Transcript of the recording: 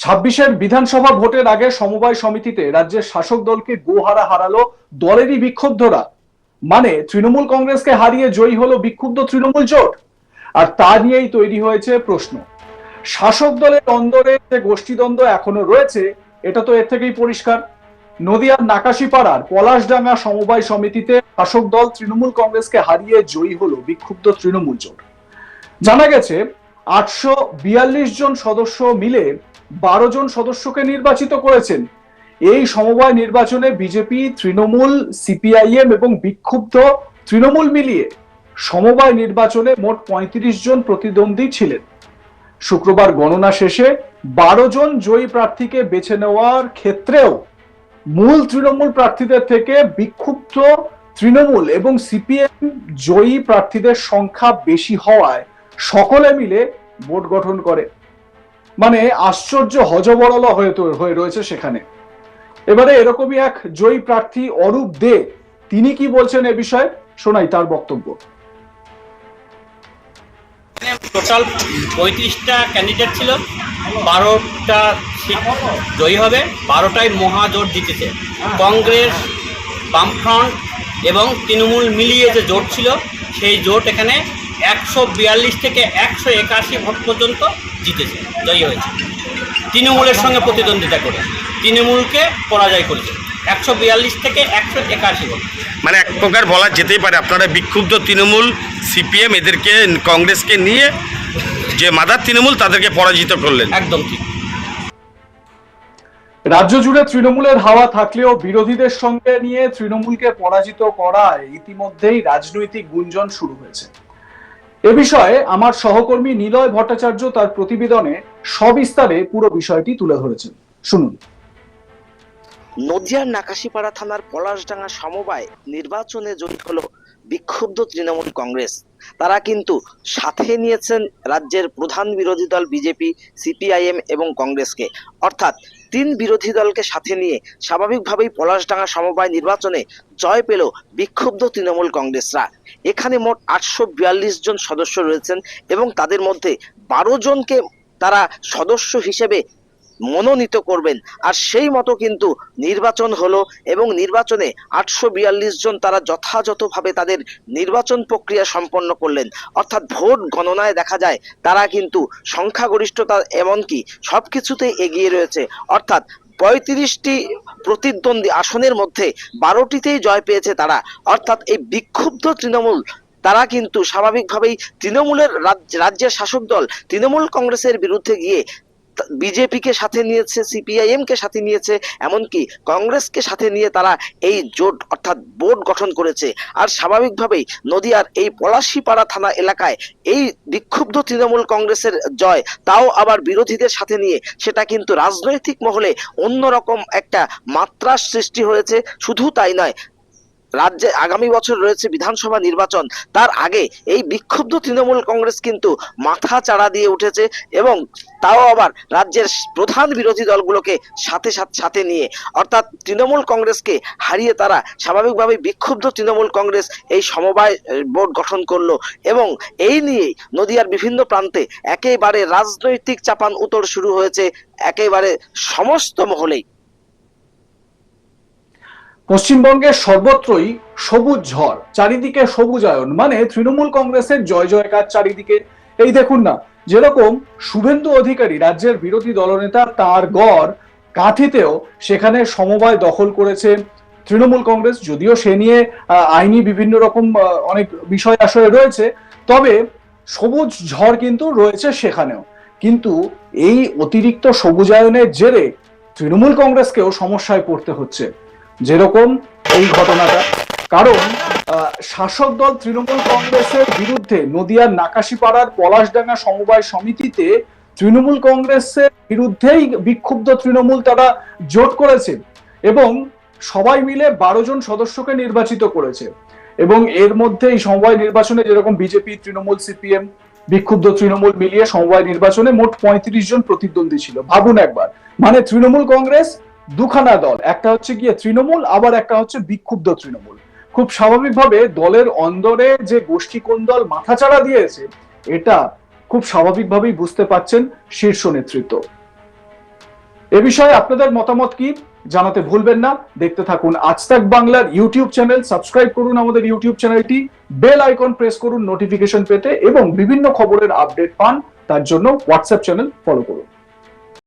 ছাব্বিশের বিধানসভা ভোটের আগে সমবায় সমিতিতে রাজ্যের শাসক দলকে গোহারা হারালো দলেরই বিক্ষুব্ধরা। মানে তৃণমূল কংগ্রেসকে হারিয়ে জয়ী হলো বিক্ষুব্ধ তৃণমূল জোট। আর তা নিয়েই তৈরি হয়েছে প্রশ্ন। শাসক দলের অন্দরে যে গোষ্ঠীদ্বন্দ্ব এখনও রয়েছে, এটা তো এর থেকেই পরিষ্কার। নদিয়ার নাকাশিপাড়ার পলাশডাঙ্গা সমবায় সমিতিতে শাসক দল তৃণমূল কংগ্রেসকে হারিয়ে জয়ী হলো বিক্ষুব্ধ তৃণমূল জোট। জানা গেছে আটশো বিয়াল্লিশ জন সদস্য মিলে বারো জন সদস্যকে নির্বাচিত করেছেন। এই সমবায় নির্বাচনে বিজেপি, তৃণমূল, সিপিআইএম এবং বিক্ষুব্ধ তৃণমূল মিলিয়ে সমবায় নির্বাচনে মোট পঁয়ত্রিশ জন প্রতিদ্বন্দ্বী ছিলেন। শুক্রবার গণনা শেষে বারো জন জয়ী প্রার্থীকে বেছে নেওয়ার ক্ষেত্রেও মূল তৃণমূল প্রার্থীদের থেকে বিক্ষুব্ধ তৃণমূল এবং সিপিএম জয়ী প্রার্থীদের সংখ্যা বেশি হওয়ায় সকলে মিলে বোর্ড গঠন করে। মানে আশ্চর্য হজবরল হয়ে রয়েছে সেখানে। এবারে এরকমই এক জয়ী প্রার্থী অরূপ দে, তিনি কি বলছেন এ বিষয়ে? শোনাই তার বক্তব্য। টোটাল পঁয়ত্রিশটা ক্যান্ডিডেট ছিল, বারোটা সিট জয়ী হবে বারোটাই মহাজোট জিতেছে। কংগ্রেস, বামফ্রন্ট এবং তৃণমূল মিলিয়ে যে জোট ছিল, সেই জোট এখানে একশো বিয়াল্লিশ থেকে একশো একাশি ভোট পর্যন্ত জিতেছে জয়ী হয়েছে। তৃণমূলের সঙ্গে প্রতিদ্বন্দ্বিতা করে তৃণমূলকে পরাজয় করেছে। একশো বিয়াল্লিশ থেকে একশো একাশি ভোট। মানে এক প্রকার বলা যেতেই পারে আপনারা বিক্ষুব্ধ তৃণমূল সিপিএম এদেরকে কংগ্রেসকে নিয়ে যে মাদার তৃণমূল তাদেরকে পরাজিত করলেন। একদম ঠিক। রাজ্য জুড়ে তৃণমূলের হাওয়া থাকলেও বিরোধীদের সঙ্গে নিয়ে তৃণমূলকে পরাজিত করায় ইতিমধ্যেই রাজনৈতিক গুঞ্জন শুরু হয়েছে। এ বিষয়ে আমার সহকর্মী নিলয় ভট্টাচার্য তার প্রতিবেদনে সবিস্তারে পুরো বিষয়টি তুলে ধরেছেন। শুনুন। নদিয়ার নাকাশিপাড়া থানার পলাশডাঙ্গা সমবায় নির্বাচনে জয়ী হলো বিক্ষুব্ধ তৃণমূল কংগ্রেস। তারা কিন্তু সাথে নিয়েছেন রাজ্যের প্রধান বিরোধী দল বিজেপি, সিপিআইএম এবং কংগ্রেসকে। অর্থাৎ তিন বিরোধী দলকে সাথে নিয়ে স্বাভাবিকভাবেই পলাশডাঙ্গা সমবায় নির্বাচনে জয় পেল বিক্ষুব্ধ তৃণমূল কংগ্রেসরা। এখানে মোট আটশো বিয়াল্লিশ জন সদস্য রয়েছেন এবং তাদের মধ্যে বারো জনকে তারা সদস্য হিসেবে মনোনীত করবেন। আর সেই মতো কিন্তু নির্বাচন হলো এবং নির্বাচনে আটশো বিয়াল্লিশ জন তারা যথাযথভাবে তাদের নির্বাচন প্রক্রিয়া সম্পন্ন করলেন। অর্থাৎ ভোট গণনায় দেখা যায় তারা কিন্তু সংখ্যাগরিষ্ঠতা এমনকি সব কিছুতেই এগিয়ে রয়েছে। অর্থাৎ পঁয়ত্রিশটি প্রতিদ্বন্দ্বী আসনের মধ্যে বারোটিতেই জয় পেয়েছে তারা। অর্থাৎ এই বিক্ষুব্ধ তৃণমূল, তারা কিন্তু স্বাভাবিকভাবেই তৃণমূলের রাজ্যের শাসক দল, তৃণমূল কংগ্রেসের বিরুদ্ধে গিয়ে বিজেপিকে সাথে নিয়েছে সিপিআইএম কে সাথে নিয়েছে, এমনকি কংগ্রেসকে সাথে নিয়ে তারা এই জোট অর্থাৎ বোর্ড গঠন করেছে। আর স্বাভাবিকভাবেই নদিয়ার এই পলাশিপাড়া থানা এলাকায় এই বিক্ষুব্ধ তৃণমূল কংগ্রেসের জয়, তাও আবার বিরোধীদের সাথে নিয়ে, সেটা কিন্তু রাজনৈতিক মহলে অন্যরকম একটা মাত্রার সৃষ্টি হয়েছে। শুধু তাই নয় রাজ্যে আগামী বছর রয়েছে বিধানসভা নির্বাচন। তার আগে এই বিক্ষুব্ধ তৃণমূল কংগ্রেস কিন্তু মাথা চাড়া দিয়ে উঠেছে এবং তাও আবার রাজ্যের প্রধান বিরোধী দলগুলোকে সাথে সাথে নিয়ে। অর্থাৎ তৃণমূল কংগ্রেসকে হারিয়ে তারা স্বাভাবিকভাবেই বিক্ষুব্ধ তৃণমূল কংগ্রেস এই সমবায় বোর্ড গঠন করল এবং এই নিয়ে নদিয়ার বিভিন্ন প্রান্তে একেবারে রাজনৈতিক চাপান উতর শুরু হয়েছে। একেবারে সমস্ত মহলেই। পশ্চিমবঙ্গের সর্বত্রই সবুজ ঝড়, চারিদিকে সবুজায়ন। মানে তৃণমূল কংগ্রেসের জয় জয়কার চারিদিকে। এই দেখুন না, যেরকম শুভেন্দু অধিকারী রাজ্যের বিরোধী দলনেতা তার গড় কাঁথিতেও সেখানে সমবায় দখল করেছে তৃণমূল কংগ্রেস। যদিও সে নিয়ে আইনি বিভিন্ন রকম অনেক বিষয় আসলে রয়েছে, তবে সবুজ ঝড় কিন্তু রয়েছে সেখানেও। কিন্তু এই অতিরিক্ত সবুজায়নের জেরে তৃণমূল কংগ্রেসকেও সমস্যায় পড়তে হচ্ছে। যেরকম এই ঘটনাটা। কারণ শাসক দল তৃণমূল কংগ্রেসের বিরুদ্ধে নদিয়ার নাকাশিপাড়ার পলাশডাঙ্গা সমবায় সমিতিতে তৃণমূল কংগ্রেসের বিরুদ্ধেই বিক্ষুব্ধ তৃণমূল তারা জোট করেছে এবং সবাই মিলে বারো জন সদস্যকে নির্বাচিত করেছে। এবং এর মধ্যে এই সমবায় নির্বাচনে যেরকম বিজেপি, তৃণমূল, সিপিএম বিক্ষুব্ধ তৃণমূল মিলিয়ে সমবায় নির্বাচনে মোট পঁয়ত্রিশ জন প্রতিদ্বন্দ্বী ছিল। ভাবুন একবার। মানে তৃণমূল কংগ্রেস দুখানা দল, একটা হচ্ছে গিয়ে তৃণমূল, আবার একটা হচ্ছে বিক্ষুব্ধ তৃণমূল। খুব স্বাভাবিকভাবে দলের অন্দরে যে গোষ্ঠী কোন দল মাথাচাড়া দিয়েছে, এটা খুব স্বাভাবিকভাবেই বুঝতে পাচ্ছেন শীর্ষ নেতৃত্ব। এ বিষয়ে আপনাদের মতামত কি, জানাতে ভুলবেন না। দেখতে থাকুন আজ তাক বাংলার ইউটিউব চ্যানেল, সাবস্ক্রাইব করুন আমাদের ইউটিউব চ্যানেলটি, বেল আইকন প্রেস করুন নোটিফিকেশন পেতে, এবং বিভিন্ন খবরের আপডেট পান, তার জন্য হোয়াটসঅ্যাপ চ্যানেল ফলো করুন।